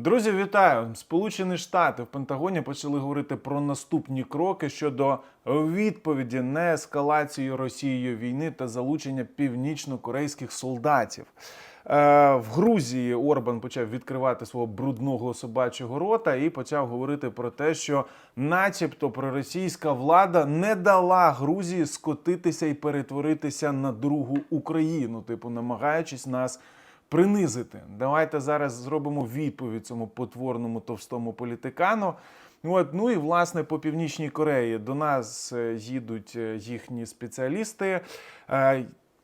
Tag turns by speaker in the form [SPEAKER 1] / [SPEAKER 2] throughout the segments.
[SPEAKER 1] Друзі, вітаю! Сполучені Штати в Пентагоні почали говорити про наступні кроки щодо відповіді на ескалацію Росією війни та залучення північно-корейських солдатів. Е, В Грузії Орбан почав відкривати свого брудного собачого рота і почав говорити про те, що, начебто, проросійська влада не дала Грузії скотитися і перетворитися на другу Україну, типу, намагаючись нас принизити. Давайте зараз зробимо відповідь цьому потворному товстому політикану. От, ну і власне по північній Кореї до нас е, їдуть е, їхні спеціалісти.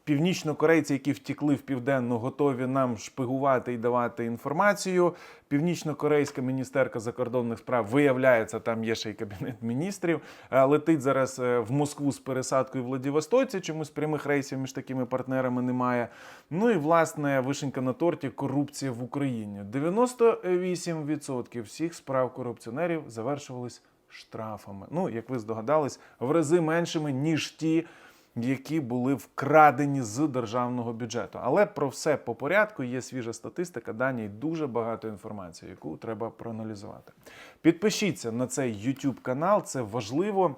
[SPEAKER 1] Північнокорейці, які втікли в південну, готові нам шпигувати і давати інформацію. Північно-корейська міністерка закордонних справ виявляється, там є ще й кабінет міністрів. е, Летить зараз е, в Москву з пересадкою в Владивостоці. Чомусь прямих рейсів між такими партнерами немає. Ну і власне вишенька на торті корупція в Україні. 98% всіх справ корупціонерів завершувались штрафами. Ну, як ви здогадались, в рази меншими ніж ті які були вкрадені з державного бюджету. Але про все по порядку є свіжа статистика, дані і дуже багато інформації, яку треба проаналізувати. Підпишіться на цей YouTube канал, це важливо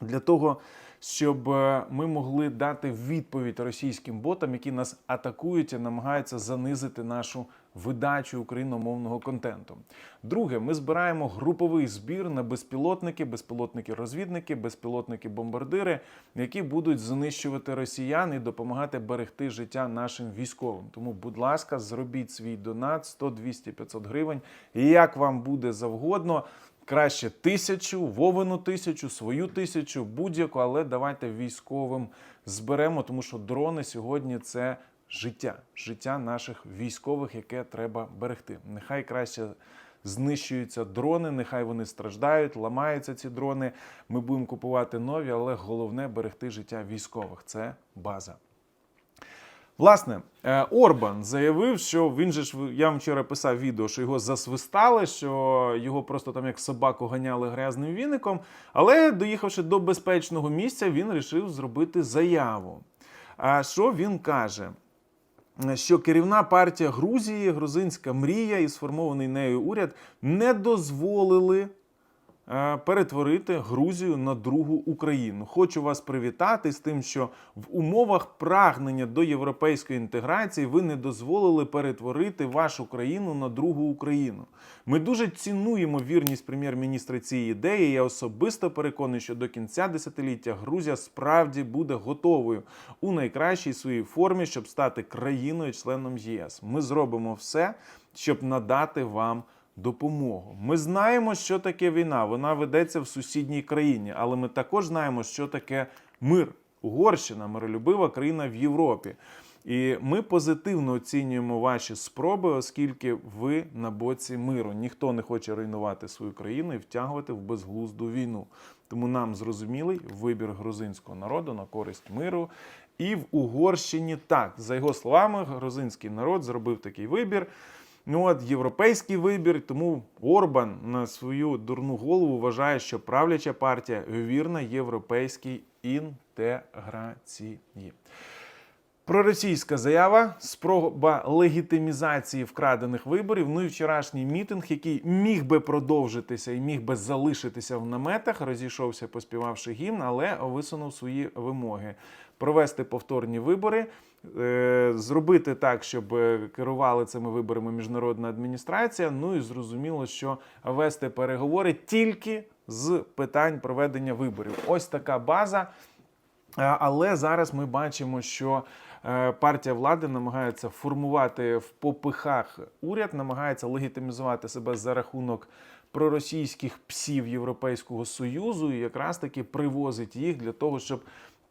[SPEAKER 1] для того, щоб е, ми могли дати відповідь російським ботам, які нас атакують і намагаються занизити нашу видачу україномовного контенту. Друге, ми збираємо груповий збір на безпілотники, безпілотники-розвідники, безпілотники-бомбардири, які будуть знищувати росіян і допомагати берегти життя нашим військовим. Тому, будь ласка, зробіть свій донат 100, 200, 500 гривень. Як вам буде завгодно. Краще тисячу, вовину тисячу, свою тисячу, будь-яку, але давайте військовим зберемо, тому що дрони сьогодні це життя, життя наших військових, яке треба берегти. Нехай краще знищуються дрони, нехай вони страждають, ламаються ці дрони. Ми будемо купувати нові, але головне берегти життя військових. Це база. Власне, е, Орбан заявив, що він же ж я вам вчора писав відео, що його засвистали, що його просто там як собаку ганяли грязним віником. Але доїхавши до безпечного місця, він вирішив зробити заяву. А що він каже? Що керівна партія Грузії, грузинська мрія і сформований нею уряд не дозволили перетворити Грузію на другу Україну. Хочу вас привітати з тим, що в умовах прагнення до європейської інтеграції ви не дозволили перетворити вашу країну на другу Україну. Ми дуже цінуємо вірність прем'єр-міністра цієї ідеї. Я особисто переконаний, що до кінця десятиліття Грузія справді буде готовою у найкращій своїй формі, щоб стати країною-членом ЄС. Ми зробимо все, щоб надати вам допомогу. Ми знаємо, що таке війна. Вона ведеться в сусідній країні, але ми також знаємо, що таке мир. Угорщина миролюбива країна в Європі. І ми позитивно оцінюємо ваші спроби, оскільки ви на боці миру. Ніхто не хоче руйнувати свою країну і втягувати в безглузду війну. Тому нам зрозумілий вибір грузинського народу на користь миру. І в Угорщині так, за його словами, грузинський народ зробив такий вибір. Ну от європейський вибір, тому Орбан на свою дурну голову вважає, що правляча партія вірна європейській інтеграції. Проросійська заява, спроба легітимізації вкрадених виборів. Ну і вчорашній мітинг, який міг би продовжитися і міг би залишитися в наметах, розійшовся, поспівавши гімн, але висунув свої вимоги. Провести повторні вибори, е, зробити так, щоб керували цими виборами міжнародна адміністрація. Ну і зрозуміло, що вести переговори тільки з питань проведення виборів. Ось така база. Е, Але зараз ми бачимо, що е, партія влади намагається формувати в попихах уряд, намагається легітимізувати себе за рахунок проросійських псів Європейського союзу, і якраз таки привозить їх для того, щоб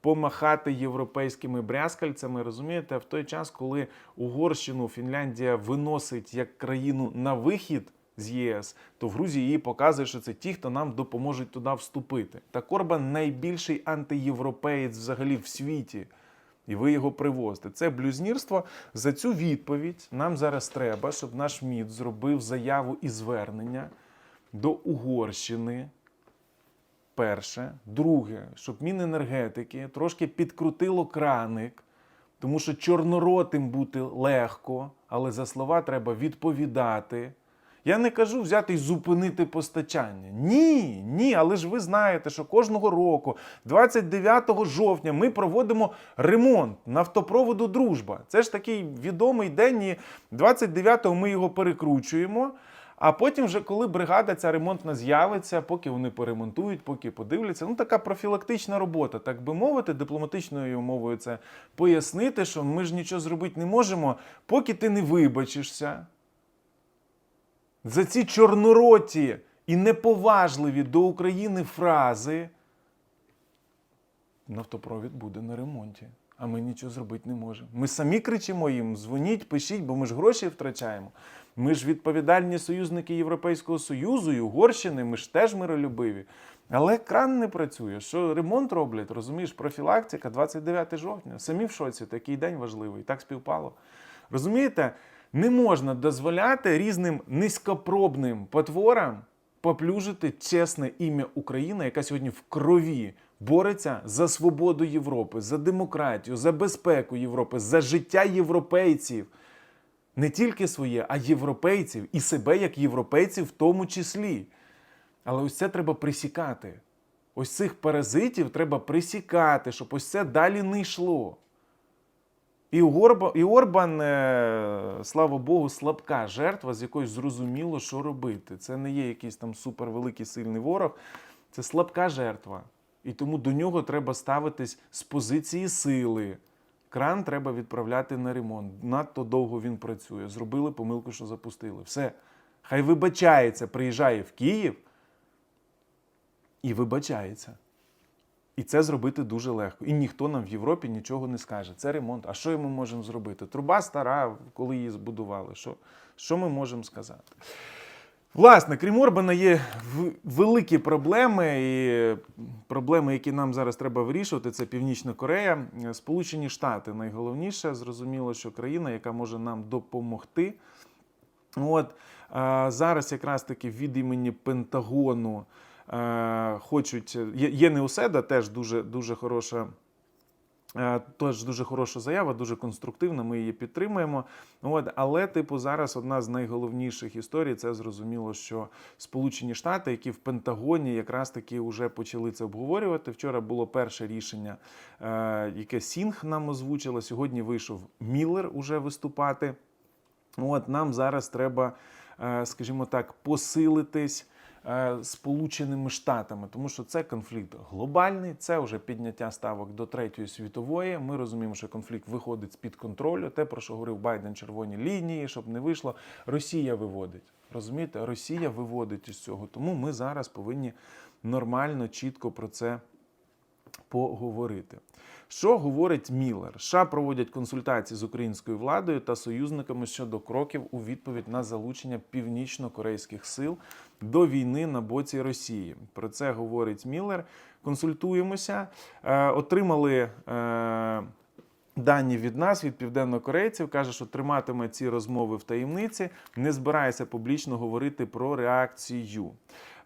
[SPEAKER 1] помахати європейськими брязкальцями. Розумієте, в той час, коли Угорщину Фінляндія виносить як країну на вихід. З ЄС, то в Грузії її показує, що це ті, хто нам допоможуть туди вступити. Та Корбан найбільший антиєвропеєць взагалі в світі. І ви його привозите. Це блюзнірство. За цю відповідь нам зараз треба, щоб наш МІД зробив заяву і звернення до Угорщини. Перше. Друге, щоб Міненергетики трошки підкрутило краник, тому що чорноротим бути легко, але за слова треба відповідати. Я не кажу взяти і зупинити постачання. Ні, ні, але ж ви знаєте, що кожного року, 29 жовтня, ми проводимо ремонт нафтопроводу Дружба. Це ж такий відомий день. І 29-го ми його перекручуємо. А потім, вже коли бригада ця ремонтна з'явиться, поки вони поремонтують, поки подивляться. Ну, така профілактична робота, так би мовити, дипломатичною мовою це пояснити, що ми ж нічого зробити не можемо, поки ти не вибачишся за ці чорнороті і неповажливі до України фрази. Нафтопровід буде на ремонті, а ми нічого зробити не можемо. Ми самі кричимо їм: дзвоніть, пишіть, бо ми ж гроші втрачаємо. Ми ж відповідальні союзники Європейського Союзу і Угорщини, ми ж теж миролюбиві. Але кран не працює. Що ремонт роблять, розумієш, профілактика 29 жовтня. Самі в шоці, такий день важливий, так співпало. Розумієте, не можна дозволяти різним низькопробним потворам поплюжити чесне ім'я України, яка сьогодні в крові бореться за свободу Європи, за демократію, за безпеку Європи, за життя європейців. Не тільки своє, а європейців і себе як європейців в тому числі. Але ось це треба присікати. Ось цих паразитів треба присікати, щоб ось це далі не йшло. І, Горба, і Орбан, е, слава Богу, слабка жертва, з якою зрозуміло, що робити. Це не є якийсь там супервеликий сильний ворог, це слабка жертва. І тому до нього треба ставитись з позиції сили. Кран треба відправляти на ремонт. Надто довго він працює. Зробили помилку, що запустили. Все. Хай вибачається, приїжджає в Київ і вибачається. І це зробити дуже легко. І ніхто нам в Європі нічого не скаже. Це ремонт. А що ми можемо зробити? Труба стара, коли її збудували. Що, що ми можемо сказати? Власне, крім Орбана, є великі проблеми, і проблеми, які нам зараз треба вирішувати, це Північна Корея, Е, Сполучені Штати. Найголовніше, зрозуміло, що країна, яка може нам допомогти. От е, зараз якраз таки від імені Пентагону е, хочуть. Є, Неуседа, теж дуже, дуже хороша. Е, Теж дуже хороша заява, дуже конструктивна. Ми її підтримуємо. От, але, типу, зараз одна з найголовніших історій це зрозуміло, що Сполучені Штати, які в Пентагоні якраз таки вже почали це обговорювати. Вчора було перше рішення, е, яке Сінг нам озвучила. Сьогодні вийшов Міллер уже виступати. От нам зараз треба, е, скажімо так, посилитись Сполученими Штатами, тому що це конфлікт глобальний, це вже підняття ставок до третьої світової. Ми розуміємо, що конфлікт виходить з під контролю. Те, про що говорив Байден, червоні лінії, щоб не вийшло. Росія виводить. Розумієте, Росія виводить із цього. Тому ми зараз повинні нормально, чітко про це поговорити. Що говорить Міллер? США проводять консультації з українською владою та союзниками щодо кроків у відповідь на залучення північно-корейських сил до війни на боці Росії. Про це говорить Міллер. Консультуємося, Е, отримали. Е, Дані від нас, від південнокорейців, каже, що триматиме ці розмови в таємниці, не збирається публічно говорити про реакцію.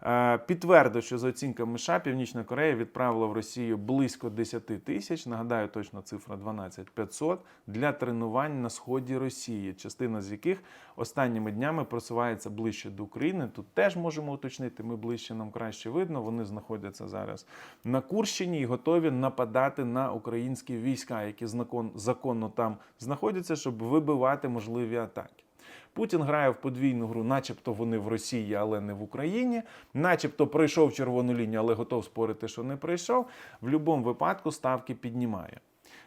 [SPEAKER 1] Е, Підтвердив, що за оцінками США Північна Корея відправила в Росію близько 10 тисяч. Нагадаю, точно цифра 12 500 для тренувань на сході Росії, частина з яких останніми днями просувається ближче до України. Тут теж можемо уточнити. Ми ближче нам краще видно. Вони знаходяться зараз на Курщині і готові нападати на українські війська, які законно там знаходяться, щоб вибивати можливі атаки. Путін грає в подвійну гру, начебто вони в Росії, але не в Україні, начебто пройшов червону лінію, але готов спорити, що не пройшов. В будь-якому випадку ставки піднімає.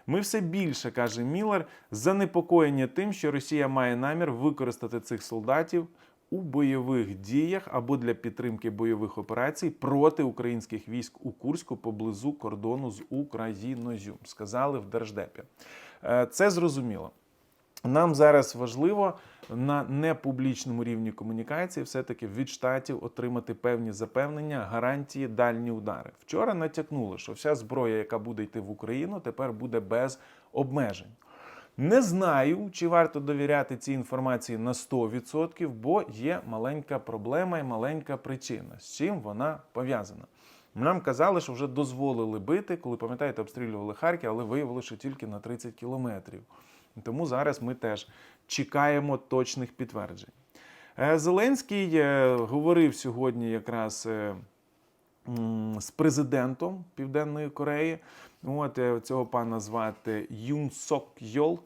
[SPEAKER 1] Ми все більше, каже Міллер, занепокоєні тим, що Росія має намір використати цих солдатів у бойових діях або для підтримки бойових операцій проти українських військ у Курську поблизу кордону з Україною, сказали в Держдепі. Е, Це зрозуміло. Нам зараз важливо на непублічному рівні комунікації все-таки від штатів отримати певні запевнення, гарантії, дальні удари. Вчора натякнули, що вся зброя, яка буде йти в Україну, тепер буде без обмежень. Не знаю, чи варто довіряти цій інформації на 100%, бо є маленька проблема і маленька причина, з чим вона пов'язана. Нам казали, що вже дозволили бити, коли пам'ятаєте, обстрілювали Харків, але виявилося, що тільки на 30 кілометрів. Тому зараз ми теж чекаємо точних підтверджень. Е, Зеленський е, говорив сьогодні якраз е, з президентом Південної Кореї. От цього пана звати Юн Сок Йол.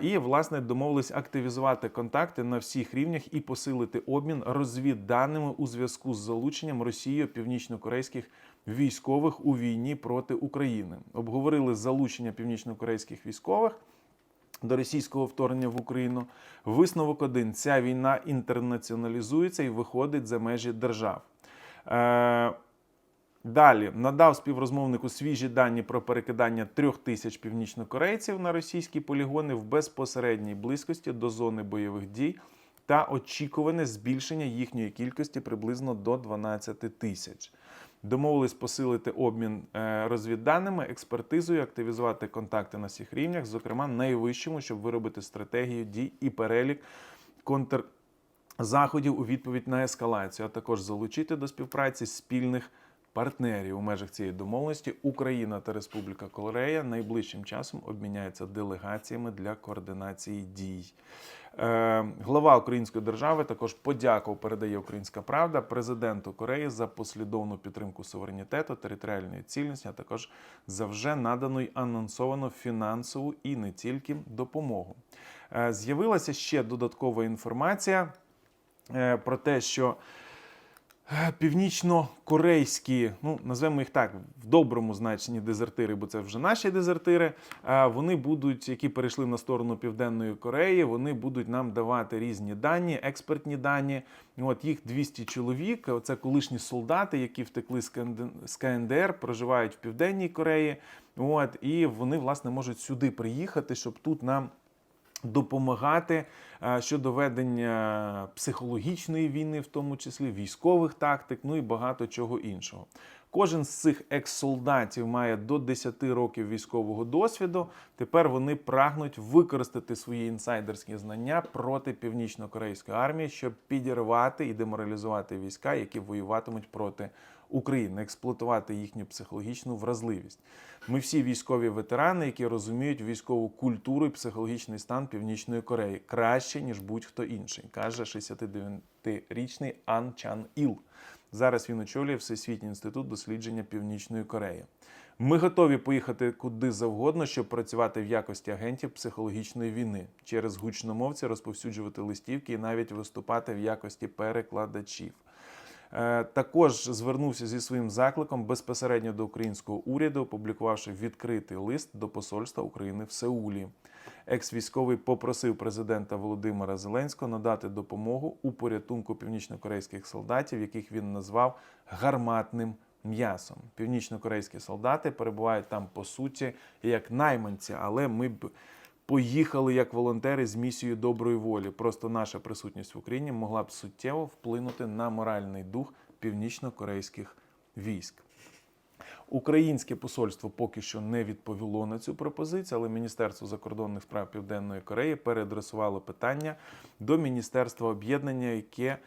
[SPEAKER 1] І власне домовились активізувати контакти на всіх рівнях і посилити обмін розвідданими у зв'язку з залученням Росією північнокорейських військових у війні проти України. Обговорили залучення північнокорейських військових до російського вторгнення в Україну. Висновок один: ця війна інтернаціоналізується і виходить за межі держав. Е, Далі надав співрозмовнику свіжі дані про перекидання трьох тисяч північнокорейців на російські полігони в безпосередній близькості до зони бойових дій та очікуване збільшення їхньої кількості приблизно до 12 тисяч. Домовились посилити обмін е, розвідданими, експертизою, активізувати контакти на всіх рівнях, зокрема найвищому, щоб виробити стратегію дій і перелік контрзаходів у відповідь на ескалацію, а також залучити до співпраці спільних партнерів у межах цієї домовленості. Україна та Республіка Корея найближчим часом обміняються делегаціями для координації дій. Е, Глава Української держави також подякував, передає Українська Правда президенту Кореї за послідовну підтримку суверенітету, територіальної цілісності, а також за вже надану й анонсовану фінансову і не тільки допомогу. Е, З'явилася ще додаткова інформація е, про те, що північно-корейські, ну назвемо їх так, в доброму значенні дезертири, бо це вже наші дезертири. е, Вони будуть, які перейшли на сторону Південної Кореї, вони будуть нам давати різні дані, експертні дані. От їх 200 чоловік. Це колишні солдати, які втекли з КНДР, проживають в Південній Кореї. От і вони власне можуть сюди приїхати, щоб тут нам допомагати е, щодо ведення психологічної війни, в тому числі військових тактик, ну і багато чого іншого. Кожен з цих екс-солдатів має до 10 років військового досвіду. Тепер вони прагнуть використати свої інсайдерські знання проти північно-корейської армії, щоб підірвати і деморалізувати війська, які воюватимуть проти України, експлуатувати їхню психологічну вразливість. Ми всі військові ветерани, які розуміють військову культуру і психологічний стан Північної Кореї краще ніж будь-хто інший, каже 69-річний Ан Чан Іл. Зараз він очолює Всесвітній інститут дослідження Північної Кореї. Ми готові поїхати куди завгодно, щоб працювати в якості агентів психологічної війни, через гучномовці розповсюджувати листівки і навіть виступати в якості перекладачів. Е, Також звернувся зі своїм закликом безпосередньо до українського уряду, опублікувавши відкритий лист до посольства України в Сеулі. Екс-військовий попросив президента Володимира Зеленського надати допомогу у порятунку північнокорейських солдатів, яких він назвав гарматним м'ясом. Північнокорейські солдати перебувають там по суті як найманці, але ми б поїхали як волонтери з місією доброї волі. Просто наша присутність в Україні могла б суттєво вплинути на моральний дух північно-корейських військ. Українське посольство поки що не відповіло на цю пропозицію, але Міністерство закордонних справ Південної Кореї переадресувало питання до Міністерства об'єднання, яке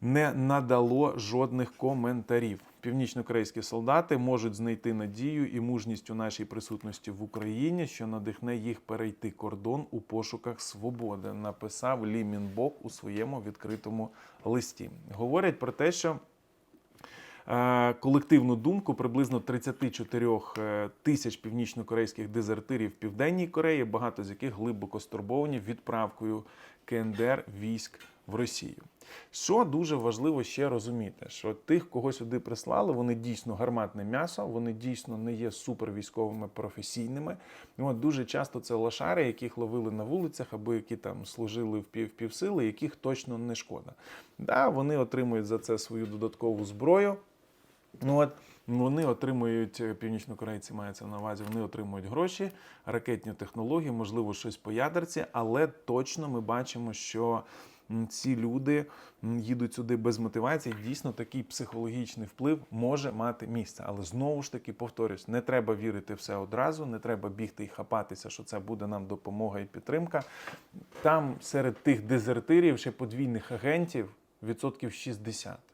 [SPEAKER 1] не надало жодних коментарів. Північно-корейські солдати можуть знайти надію і мужність у нашій присутності в Україні, що надихне їх перейти кордон у пошуках свободи, написав Лі Мінбок у своєму відкритому листі. Говорять про те, що колективну думку приблизно 34 е, тисяч північно-корейських дезертирів в Південній Кореї, багато з яких глибоко стурбовані відправкою КНДР військ в Росію. Що дуже важливо ще розуміти, що тих, кого сюди прислали, вони дійсно гарматне м'ясо, вони дійсно не є супервійськовими професійними. От дуже часто це лошари, яких ловили на вулицях, або які там служили в пів півсили, яких точно не шкода. Да, вони отримують за це свою додаткову зброю. Ну от вони отримують е, північнокорейці, мається на увазі, вони отримують гроші, ракетні технології, можливо, щось по ядерці, але точно ми бачимо, що ці люди їдуть сюди без мотивації. Дійсно, такий психологічний вплив може мати місце. Але знову ж таки повторюсь, не треба вірити все одразу, не треба бігти і хапатися, що це буде нам допомога і підтримка. Там серед тих дезертирів ще подвійних агентів відсотків 60.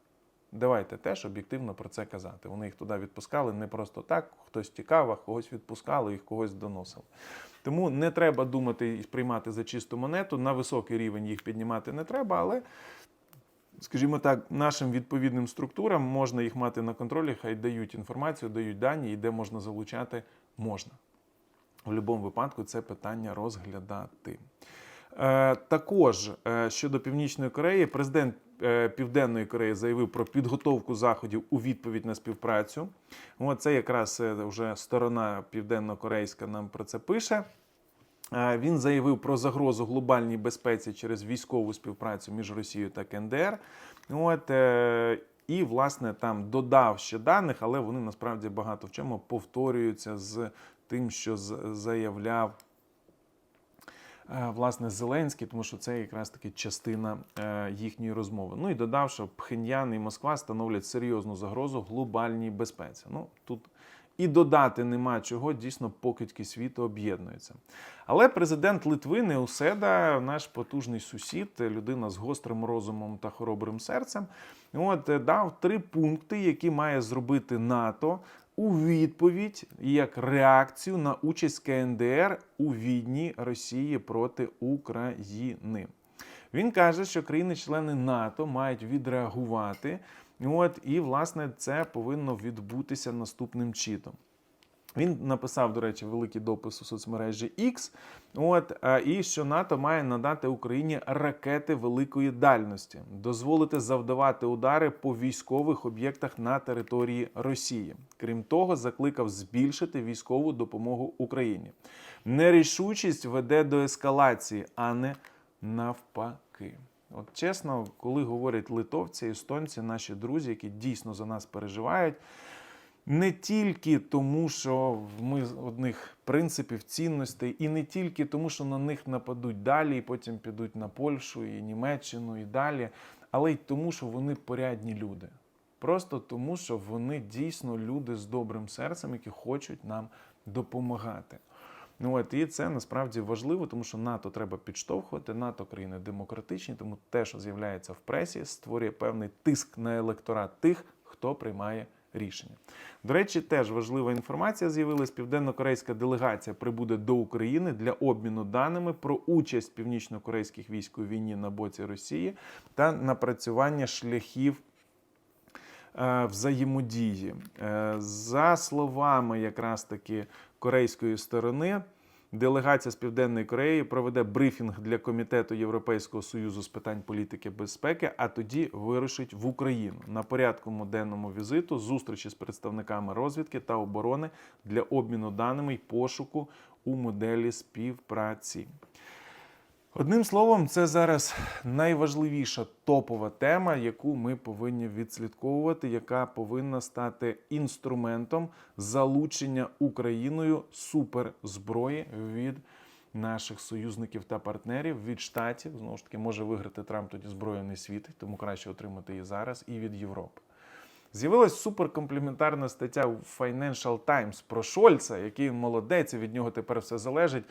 [SPEAKER 1] Давайте теж об'єктивно про це казати. Вони їх туди відпускали не просто так, хтось тікав, а когось відпускали, їх когось доносили. Тому не треба думати і сприймати за чисту монету. На високий рівень їх піднімати не треба, але скажімо так, нашим відповідним структурам можна їх мати на контролі, хай дають інформацію, дають дані, і де можна залучати, можна. В будь-якому випадку це питання розглядати. Е, також е, щодо Північної Кореї, президент Південної Кореї заявив про підготовку заходів у відповідь на співпрацю. От це якраз е, вже сторона південно-корейська нам про це пише. Е, Він заявив про загрозу глобальній безпеці через військову співпрацю між Росією та КНДР. От, е, і, власне, там додав ще даних, але вони насправді багато в чому повторюються з тим, що заявляв е, власне Зеленський, тому що це якраз таки частина е, їхньої розмови. Ну і додав, що Пхеньян і Москва становлять серйозну загрозу глобальній безпеці. Ну тут і додати нема чого, дійсно покидьки світу об'єднуються. Але президент Литви Неуседа, наш потужний сусід, людина з гострим розумом та хоробрим серцем, от е, дав три пункти, які має зробити НАТО у відповідь як реакцію на участь КНДР у війні Росії проти України. Він каже, що країни-члени НАТО мають відреагувати. От і власне це повинно відбутися наступним чином. Він написав, до речі, великий допис у соцмережі X, От і що НАТО має надати Україні ракети великої дальності, дозволити завдавати удари по військових об'єктах на території Росії. Крім того, закликав збільшити військову допомогу Україні. Нерішучість веде до ескалації, а не навпаки. От чесно, коли говорять литовці, естонці, наші друзі, які дійсно за нас переживають, не тільки тому, що ми одних принципів, цінностей, і не тільки тому, що на них нападуть далі, і потім підуть на Польщу і Німеччину і далі, але й тому, що вони порядні люди. Просто тому, що вони дійсно люди з добрим серцем, які хочуть нам допомагати. Ну от і це насправді важливо, тому що НАТО треба підштовхувати. НАТО країни демократичні, тому те, що з'являється в пресі, створює певний тиск на електорат тих, хто приймає рішення. До речі, теж важлива інформація з'явилась. Південно-корейська делегація прибуде до України для обміну даними про участь північно-корейських військ у війні на боці Росії та напрацювання шляхів е, взаємодії. Е, За словами якраз таки корейської сторони, делегація з Південної Кореї проведе брифінг для Комітету Європейського Союзу з питань політики безпеки, а тоді вирушить в Україну на порядку денному візиту зустрічі з представниками розвідки та оборони для обміну даними й пошуку у моделі співпраці. Одним словом, це зараз найважливіша топова тема, яку ми повинні відслідковувати, яка повинна стати інструментом залучення Україною суперзброї від наших союзників та партнерів від штатів. Знову ж таки, може виграти Трамп тоді зброю не світить, тому краще отримати її зараз, і від Європи. З'явилась суперкомпліментарна стаття у Financial Times про Шольца, який молодець, і від нього тепер все залежить.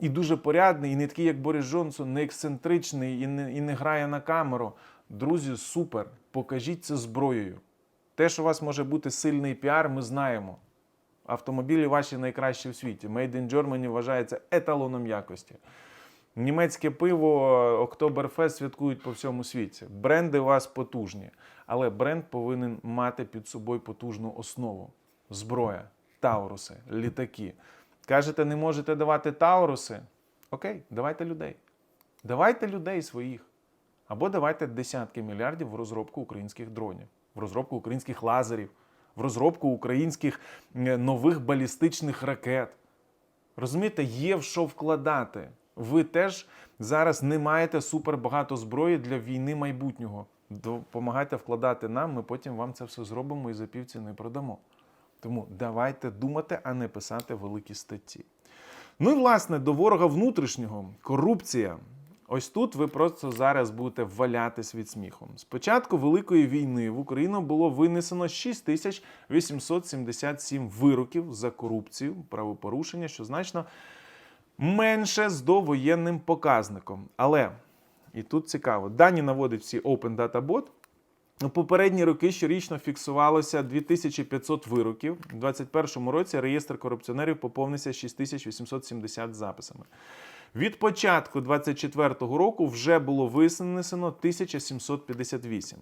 [SPEAKER 1] І дуже порядний, і не такий, як Борис Джонсон, не ексцентричний і не, і не грає на камеру. Друзі, супер! Покажіть це зброєю. Те, що у вас може бути сильний піар, ми знаємо. Автомобілі ваші найкращі в світі. Made in Germany вважається еталоном якості. Німецьке пиво Октоберфест святкують по всьому світі. Бренди у вас потужні, але бренд повинен мати під собою потужну основу: зброя, тауруси, літаки. Кажете, не можете давати тауруси? Окей, давайте людей. Давайте людей своїх. Або давайте десятки мільярдів в розробку українських дронів, в розробку українських лазерів, в розробку українських е, нових балістичних ракет. Розумієте, є в що вкладати. Ви теж зараз не маєте супербагато зброї для війни майбутнього. Допомагайте вкладати нам, ми потім вам це все зробимо і за півціни продамо. Тому давайте думати, а не писати великі статті. Ну і власне до ворога внутрішнього корупція. Ось тут ви просто зараз будете валятись від сміху. З початку Великої війни в Україну було винесено 6877 вироків за корупцію, правопорушення, що значно менше з довоєнним показником. Але і тут цікаво, дані наводить всі Open Data Bot. У попередні роки щорічно фіксувалося 2500 вироків. У 2021 році реєстр корупціонерів поповнився 6870 записами. Від початку 2024 року вже було винесено 1758.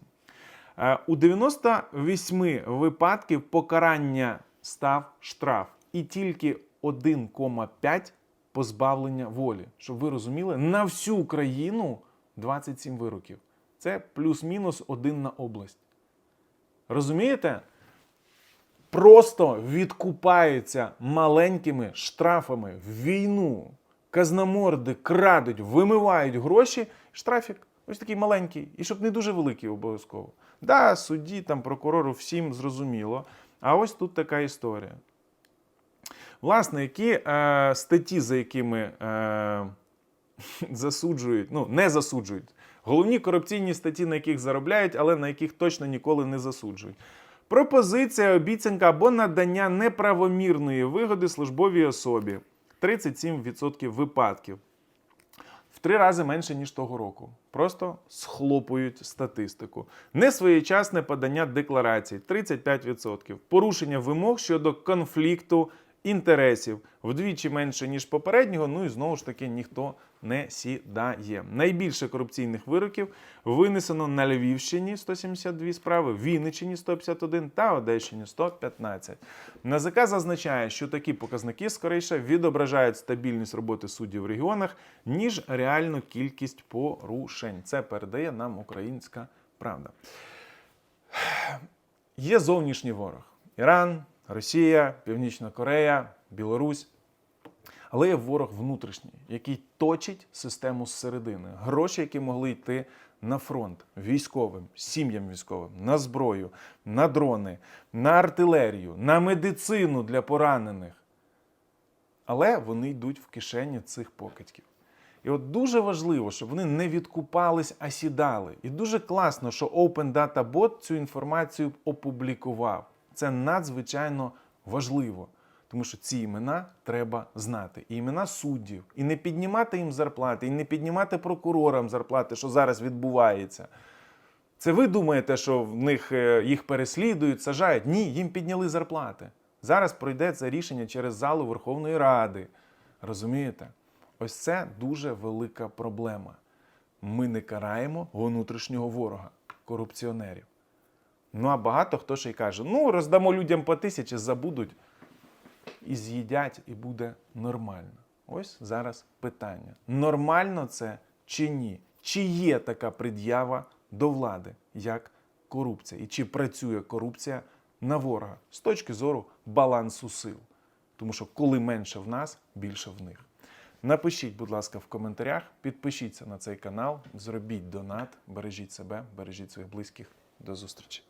[SPEAKER 1] Е, У 98 випадків покарання став штраф і тільки 1,5 позбавлення волі. Щоб ви розуміли, на всю країну 27 вироків. Це плюс-мінус один на область. Розумієте? Просто відкупаються маленькими штрафами в війну. Казноморди крадуть, вимивають гроші. Штрафік ось такий маленький, і щоб не дуже великий обов'язково. Да, судді, там, прокурору, всім зрозуміло. А ось тут така історія. Власне, які е, статті, за якими е, засуджують, ну, не засуджують. Головні корупційні статті, на яких заробляють, але на яких точно ніколи не засуджують. Пропозиція, обіцянка або надання неправомірної вигоди службовій особі 37% випадків. В три рази менше, ніж того року. Просто схлопують статистику. Несвоєчасне подання декларацій 35%. Порушення вимог щодо конфлікту інтересів вдвічі менше, ніж попереднього. Ну і знову ж таки ніхто не сідає. Найбільше корупційних вироків винесено на Львівщині 172 справи, Вінниччині 151 та Одещині 115. НАЗК зазначає, що такі показники скоріше відображають стабільність роботи суддів в регіонах, ніж реальну кількість порушень. Це передає нам українська правда. Є зовнішній ворог: Іран, Росія, Північна Корея, Білорусь. Але є ворог внутрішній, який точить систему зсередини. Гроші, які могли йти на фронт військовим, сім'ям військовим, на зброю, на дрони, на артилерію, на медицину для поранених. Але вони йдуть в кишені цих покидьків. І от дуже важливо, щоб вони не відкупались, а сідали. І дуже класно, що Open Data Bot цю інформацію опублікував. Це надзвичайно важливо, тому що ці імена треба знати. І імена суддів, і не піднімати їм зарплати, і не піднімати прокурорам зарплати, що зараз відбувається. Це ви думаєте, що в них е, їх переслідують, сажають? Ні, їм підняли зарплати. Зараз пройде це рішення через залу Верховної Ради. Розумієте? Ось це дуже велика проблема. Ми не караємо внутрішнього ворога, корупціонерів. Ну а багато хто ще й каже: ну, роздамо людям по тисячі, забудуть і з'їдять, і буде нормально. Ось зараз питання: нормально це чи ні? Чи є така пред'ява до влади, як корупція? І чи працює корупція на ворога з точки зору балансу сил? Тому що коли менше в нас, більше в них. Напишіть, будь ласка, в коментарях, підпишіться на цей канал, зробіть донат, бережіть себе, бережіть своїх близьких. До зустрічі!